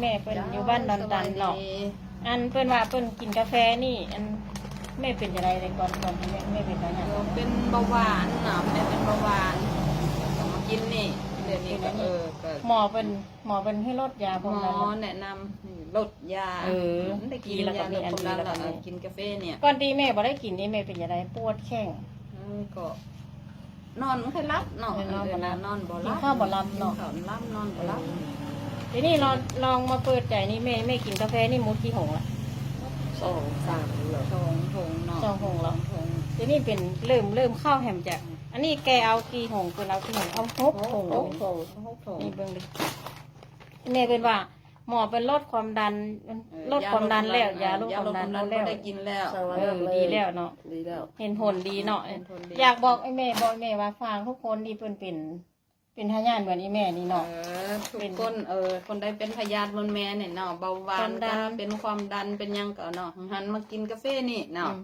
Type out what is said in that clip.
แม่เพิ่นอยู่บ้านดอนตันเนาะอันเพิ่นว่าเพิ่นกินกาแฟนี่ อันแม่เป็นอะไรเลยก่อนก่อนที่แม่แม่เป็นอะไรเออเป็นเบาหวานเนาะแม่เป็นเบาหวานต้องมากินนี่เดี๋ยวนี้ก็เออก็หมอเป็นหมอเป็นให้ลดยาหพวกมนั้นอเนาะแนะนำนี่ลดยาเออได้กินกินแล้วก็ยามีลดอันความดันดีแล้วก็แล้วมีกินกาแฟเนี่ยก่อนที่แม่บ่ได้กินนี่แม่เป็นอะไรปวดแข้งเออก็นอนไม่ค่อยรับเนาะเออนอนบ่หลับนอนบ่หกิลันบข้าวบ่หลับเนาะกิข้าวหลับนอนบ่หลับ ทีนี้ลองลองมาเปิดใจนี่แม่แม่กินกาแฟนี่มุดกี่หงละสองสามเหรอ ทงทงเนาะสองหงเหรอ ทงทีนี้เป็นเริ่มเริ่มเข้าแฮมจากอันนี้แกเอากี่หงเป็นเอากี่หงเอาหกหงโอ้โหหกทง นี่เบิ่งดิแม่เป็นว่า หมอเป็นลดความดันเออลดความดันแล้วยาลดยาความลดดัคนวามดันแล้วก็ได้กินแล้วสวัสเออดีแล้วเนาะ ดีแล้ว เห็นผลดีเนาะเห็นผลดีอยากบอกไอ้แม่บอกไอ้แม่ว่าฟังทุกคนนี่เป็นเป็น เป็นทายาทเหมือนไอ้แม่นี่เอเนาะอทุกคนเออ คนใดเป็นพยาธิบนแม่เนี่ยเนาะเบาหวาควานมดัก็นเป็นความดันเป็นหยังก็เนาะหันมากินกาแฟนี่เนาะอืม